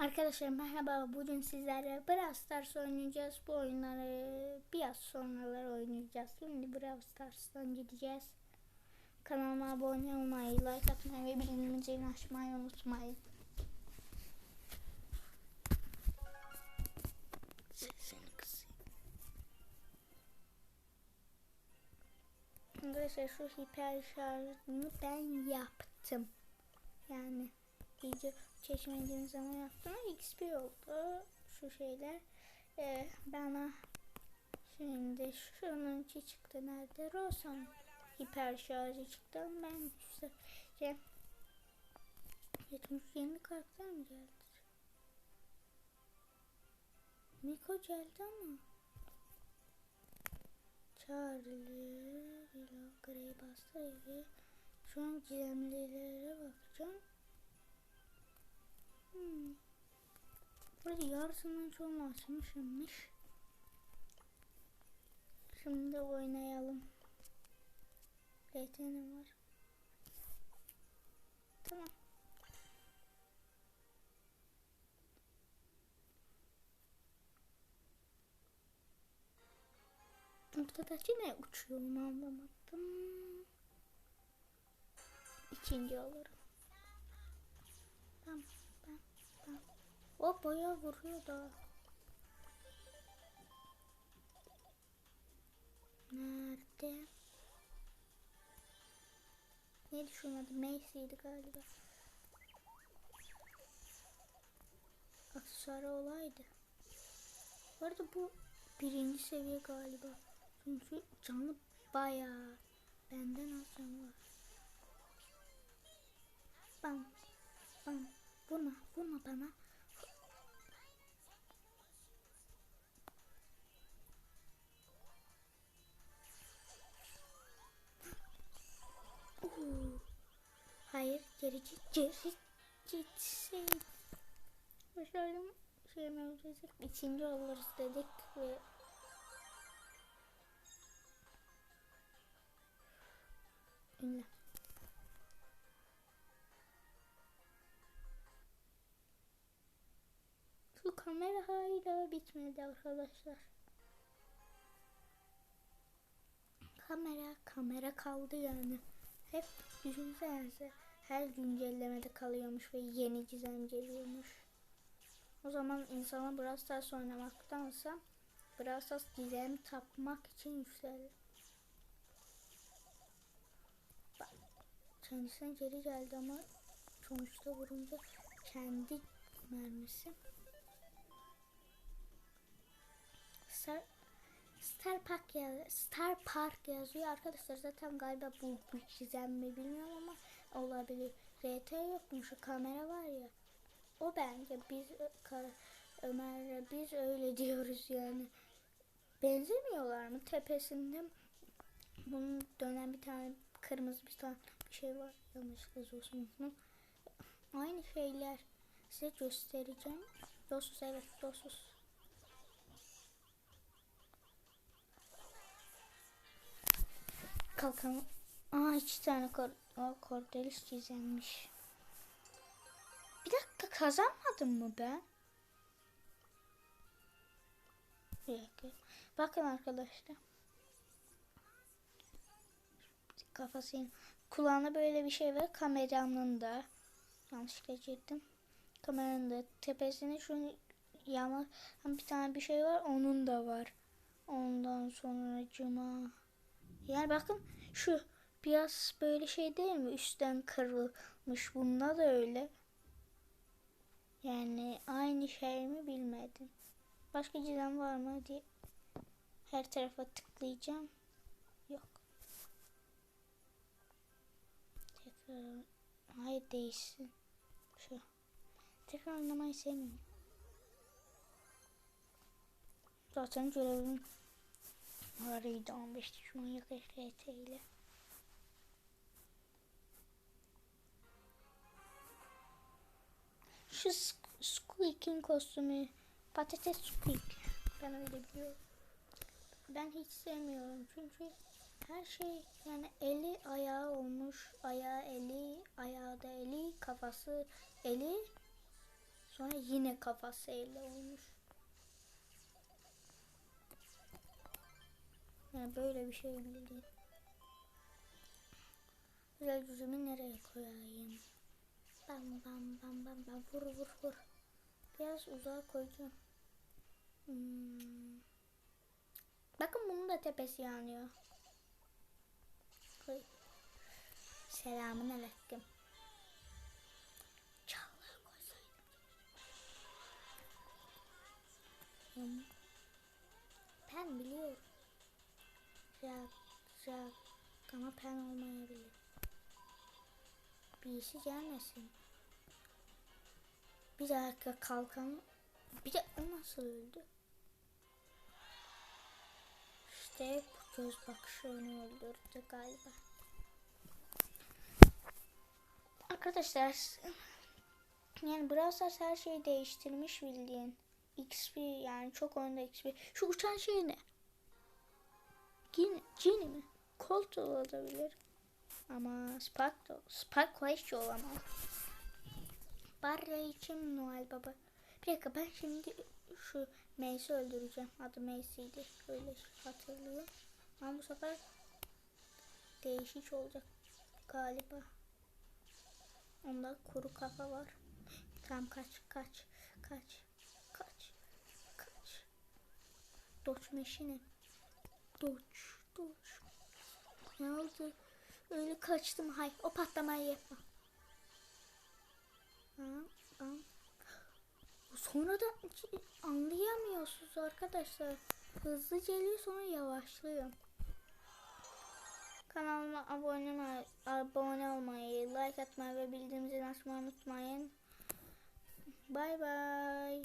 Arkadaşlar merhaba. Bugün sizlerle Brawl Stars oynayacağız. Bu oyunları biraz sonralar oynayacağız. Şimdi Brawl Stars'tan gideceğiz. Kanalıma abone olmayı, like atmayı ve bildirim zilini açmayı unutmayın. Sesini kısayım. Arkadaşlar şu hiper şarjını ben yaptım. Yani video çekmediğim zaman yaptım XP oldu şu şeyler. Ee, bana şimdi şunun içi çıktı nerede? Rosan hiper şarjı çıktı ben işte şey, 70 yeni karakter mi geldi? Miko geldi ama Charlie, Willow, Grey bastı ve şu an gizemlilere bakacağım. Hmm. Burada yarısından çoğunu açmışımmış. Şimdi oynayalım. RT'nim var. Tamam. Ortadaki ne uçuyor onu anlamadım. İkinci olurum. Tamam. O bayağı vuruyor da. Nerede? Şunun adı? Macy'ydi galiba. Aksesuarı olaydı. Bu arada bu birinci seviye galiba. Çünkü canı bayağı benden az canı var. Bam. Bam. Vurma. Vurma bana. Hayır geri git geri gitsin. Başardım şey olacak? İkinci oluruz dedik ve Ünlü. Şu kamera hala bitmedi arkadaşlar. Kamera kamera kaldı yani. Hep düşünsenize her güncellemede kalıyormuş ve yeni gizem geliyormuş. O zaman insana Brawl Stars oynamaktansa Brawl Stars gizem tapmak için yükselir. Bak, kendisine geri geldi ama sonuçta vurunca kendi mermisi. Star, Star Park yaz, Star Park yazıyor arkadaşlar zaten galiba bu bir çizen mi bilmiyorum ama olabilir. RT yok mu şu kamera var ya. O bence biz Ömer'le biz öyle diyoruz yani. Benzemiyorlar mı? Tepesinde bunun dönen bir tane kırmızı bir tane bir şey var. Yanlışlıkla olsun. Aynı şeyler size göstereceğim. Dosus evet dosus. Kalkan. Aa iki tane kor kordelis çizilmiş. Bir dakika kazanmadım mı ben? Bir dakika. Bakın arkadaşlar. Kafasını kulağına böyle bir şey var. Kameranın da yanlışlıkla girdim. Kameranın da tepesine şu yana bir tane bir şey var. Onun da var. Ondan sonra cuma. Yani bakın şu biraz böyle şey değil mi? Üstten kırılmış. Bunda da öyle. Yani aynı şey mi bilmedim. Başka gizem var mı diye her tarafa tıklayacağım. Yok. Tekrar hayır değişsin. Şu. Tekrar oynamayı sevmiyorum. Zaten görevim varıydı 15 düşman yakış RT ile. Şu Squeak'in kostümü patates Squeak. Ben öyle biliyorum. Ben hiç sevmiyorum çünkü her şey yani eli ayağı olmuş. Ayağı eli, ayağı da eli, kafası eli. Sonra yine kafası elle olmuş. Yani böyle bir şey bildiğin. Güzel yüzümü nereye koyayım? Bam bam bam bam bam vur vur vur. Biraz uzağa koyacağım. Hmm. Bakın bunun da tepesi yanıyor. Koy. Selamun aleyküm. Çağlar koysaydım. Hmm. Ben biliyorum. Rak, rak. Ama pen olmayabilir. Bir işi gelmesin. Bir dakika kalkan. Bir de o nasıl öldü? İşte bu göz bakışı onu öldürdü galiba. Arkadaşlar yani Brawl Stars her şeyi değiştirmiş bildiğin. XP yani çok oyunda XP. Şu uçan şey ne? Gini, Gini mi? Colt olabilir. Ama Spark da Spark hiç olamaz. Barra için Noel Baba. Bir dakika ben şimdi şu Mace'i öldüreceğim. Adı Mace'iydi. Öyle hatırlıyorum. Ama bu sefer değişik olacak galiba. Onda kuru kafa var. Tamam kaç kaç kaç kaç kaç. Doç meşini. Doç doç. Ne oldu? Öyle kaçtım. Hay o patlamayı yapma. Ha, ha. Sonra da anlayamıyorsunuz arkadaşlar. Hızlı geliyor sonra yavaşlıyor. Kanalıma abone, abone olmayı, like atmayı ve bildirimleri açmayı unutmayın. Bay bay.